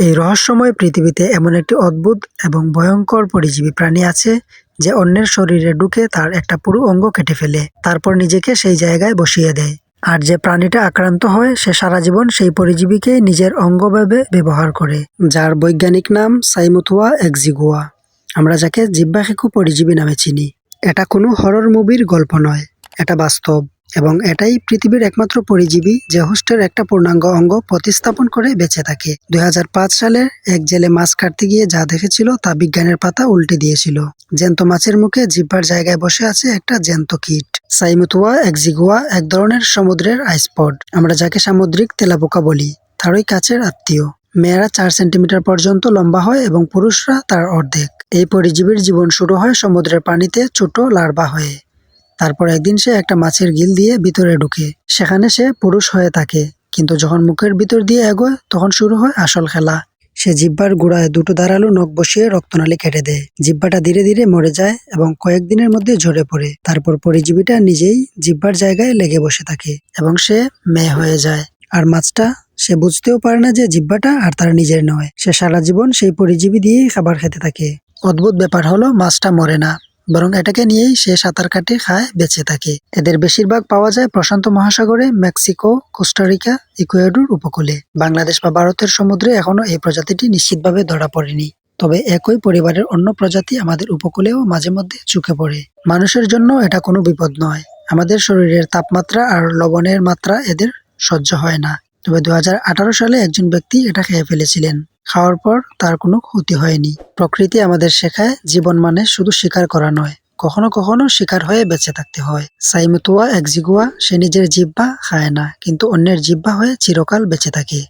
এই রহস্যময় পৃথিবীতে এমন একটি অদ্ভুত এবং ভয়ঙ্কর পরিজীবী প্রাণী আছে যে অন্যের শরীরে ঢুকে তার একটা পুরো অঙ্গ কেটে ফেলে, তারপর নিজেকে সেই জায়গায় বসিয়ে দেয়। আর যে প্রাণীটা আক্রান্ত হয়, সে সারা জীবন সেই পরিজীবীকে নিজের অঙ্গ ভেবে ব্যবহার করে, যার বৈজ্ঞানিক নাম সাইমুথুয়া এক্সিগুয়া। আমরা যাকে জিব্বাখেকু পরিজীবী নামে চিনি। এটা কোনো হরর মুভির গল্প নয়, এটা বাস্তব। এবং এটাই পৃথিবীর একমাত্র পরিজীবী যে হোস্টের একটা পূর্ণাঙ্গ অঙ্গ প্রতিস্থাপন করে বেঁচে থাকে। দুই সালে এক জেলে মাছ কাটতে গিয়ে যা দেখেছিল তা বিজ্ঞানের পাতা উল্টে দিয়েছিল। জ্যান্ত মাছের মুখে জিব্বার জায়গায় বসে আছে একটা জ্যান্ত কিট। সাইমুতুয়া এক্সিগুয়া এক ধরনের সমুদ্রের আইসপড। আমরা যাকে সামুদ্রিক তেলাপোকা বলি, তারই কাছের আত্মীয়। মেয়েরা চার সেন্টিমিটার পর্যন্ত লম্বা হয় এবং পুরুষরা তার অর্ধেক। এই পরিজীবীর জীবন শুরু হয় সমুদ্রের পানিতে ছোট লার্ভা হয়ে। তারপর একদিন সে একটা মাছের গিল দিয়ে ভিতরে ঢুকে। সেখানে সে পুরুষ হয়ে থাকে, কিন্তু যখন মুখের ভিতর দিয়ে এগোয়, তখন শুরু হয় আসল খেলা। সে জিব্বার গোড়ায় দুটো ধারালো নখ বসিয়ে রক্তনালী কেটে দেয়। জিব্বাটা ধীরে ধীরে মরে যায় এবং কয়েকদিনের মধ্যে ঝরে পড়ে। তারপর পরিজীবীটা নিজেই জিব্বার জায়গায় লেগে বসে থাকে এবং সে মেয়ে হয়ে যায়। আর মাছটা সে বুঝতেও পারে না যে জিব্বাটা আর তার নিজের নয়। সে সারা জীবন সেই পরিজীবী দিয়েই খাবার খেতে থাকে। অদ্ভুত ব্যাপার হলো মাছটা মরে না। বরং এটাকে নিয়েই সে সাঁতার কাটে খায়, বেঁচে থাকে। এদের বেশিরভাগ পাওয়া যায় প্রশান্ত মহাসাগরে, মেক্সিকো, কোস্টারিকা, ইকুয়েডর উপকূলে। বাংলাদেশ বা ভারতের সমুদ্রে এখনও এই প্রজাতিটি নিশ্চিতভাবে ধরা পড়েনি। তবে একই পরিবারের অন্য প্রজাতি আমাদের উপকূলেও মাঝে মধ্যে চুকে পড়ে। মানুষের জন্য এটা কোনো বিপদ নয়। আমাদের শরীরের তাপমাত্রা আর লবণের মাত্রা এদের সহ্য হয় না। তবে দু হাজার আঠারো সালে একজন ব্যক্তি এটা খেয়ে ফেলেছিলেন। খাওয়ার পর তার কোনো ক্ষতি হয়নি। প্রকৃতি আমাদের শেখায় জীবন মানে শুধু শিকার করা নয়, কখনো কখনো শিকার হয়ে বেঁচে থাকতে হয়। সাইমতুয়া, একজিগুয়া, সে নিজের জিব্বা খায় না, কিন্তু অন্যের জিব্বা হয়ে চিরকাল বেঁচে থাকে।